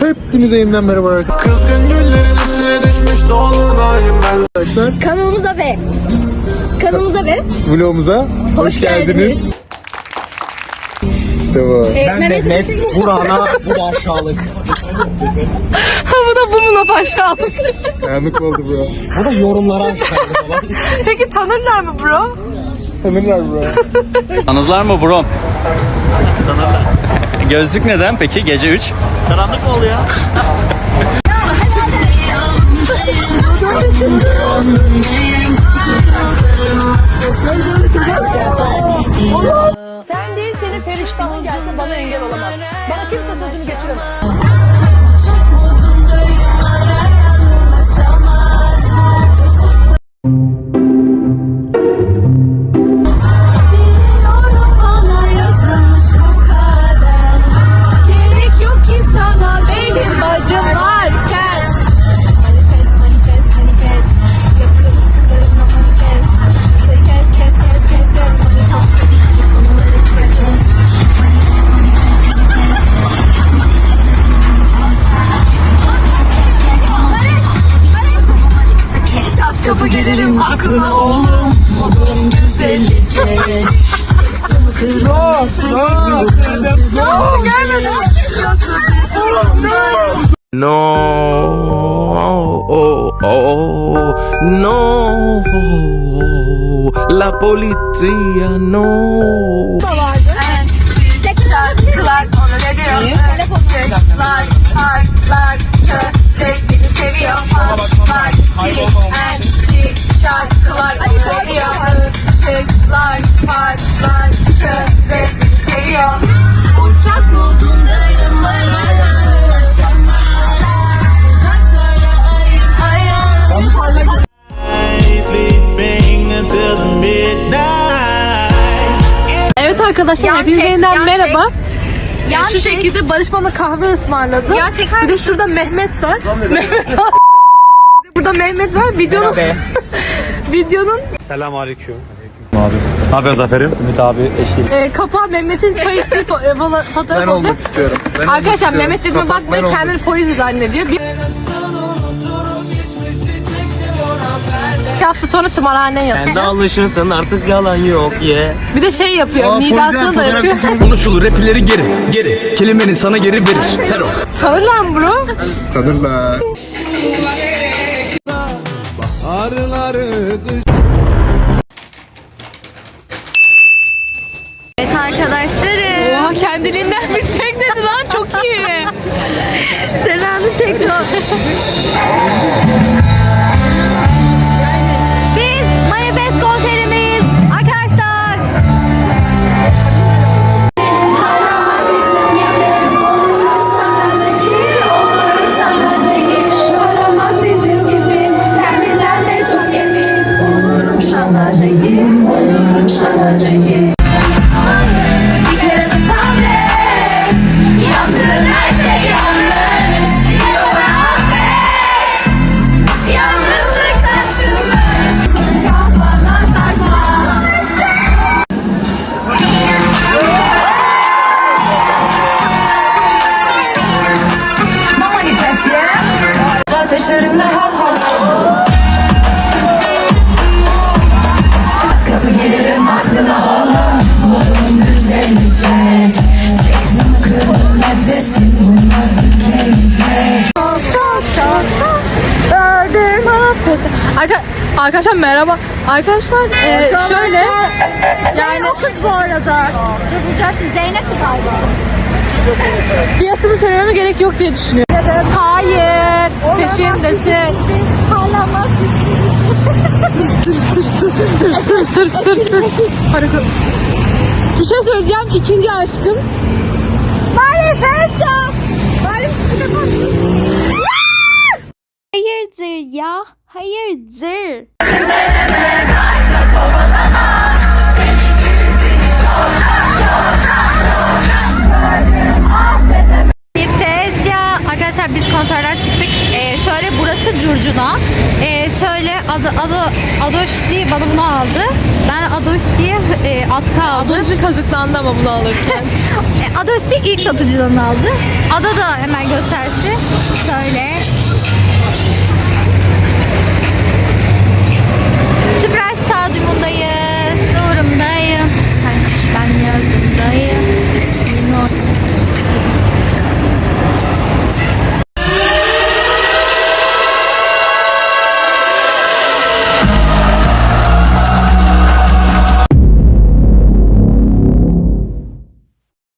Hepinize yeniden merhaba arkadaşlar. Kızgın güllerin üstüne düşmüş dolunayım ben Kanalımıza ve kanalımıza ve Vlogumuza hoş, Hoş geldiniz. geldiniz. İşte bu. e, Ben Mehmet, Burhan'a, bu da aşağılık. bu da bu mu laf aşağılık? Yanlık oldu bu. Bu da yorumlara aşağılık olan. Peki tanırlar mı bro? Tanırlar bu. Tanızlar mı bro? Gözlük neden peki gece 3? Karanlık mı oluyor? Sen değil senin periştahın gelse bana engel olamaz. Bana kimse sözünü geçiremez. Gelirim aklına oğlum. Oğlum güzellikçe Teksamı kırmızı No. Gelmedi No oh, oh, No. La polizia no. Şarkılar onu ne diyor? Işıklar, parklar, çözük bizi seviyor. Parti, anti, şarkılar diyor? Işıklar, parklar, çözük bizi seviyor. Uçak modundayım arada yaşamaz. Uzaklara the midnight Evet arkadaşlar hepinize yeniden merhaba. Ya şu şekilde Barış bana kahve ısmarladı. Bir de şurada Mehmet var. Mehmet. Burada Mehmet var. Videonun videonun Ne haber Zafer'im? Ümit abi eşi. e, kapağı Mehmet'in çay isteği fo- e, fola- Ben fotoğraf olacak. olmak istiyorum. Ben olmak Arkadaşlar istiyorum. Mehmet dediğime Kapak, ben bakmayın olmak kendini polis zannediyor. Bir, bir hafta sonra tımarhaneye Sen de yatacak. alışırsın artık yalan yok ye. Bir de şey yapıyor. Nidasını da yapıyor. Konuşulur rapleri geri, geri. Kelimenin sana geri verir. Fero. Tanır lan bro. Tanırlar. Evet arkadaşlarım. Oha kendiliğinden bir çek dedi lan çok iyi. Selamı tekrar. Şanlar zengin Bir kere şey arkadaşlar merhaba. Arkadaşlar e, şöyle yani kız bu arada. Yapacağız şimdi Zeynep mi galiba? piyasını söylememe gerek yok diye düşünüyorum. Hayır. Peşimdesin. Parlamaz. Harika. Bir şey söyleyeceğim. ikinci aşkım. Şuna bak. Hayırdır ya? Hayırdır? Arkadaşlar biz konserden çıktık. Ee, şöyle burası Curcuna. Ee, şöyle adı, adı, Adoş diye bana bunu aldı. Ben Adoş diye e, atka aldım. Adolf'un kazıklandı ama bunu alırken. E, Adoş diye ilk satıcıdan aldı. Ada da hemen göstersin. Şöyle. stadyumundayız.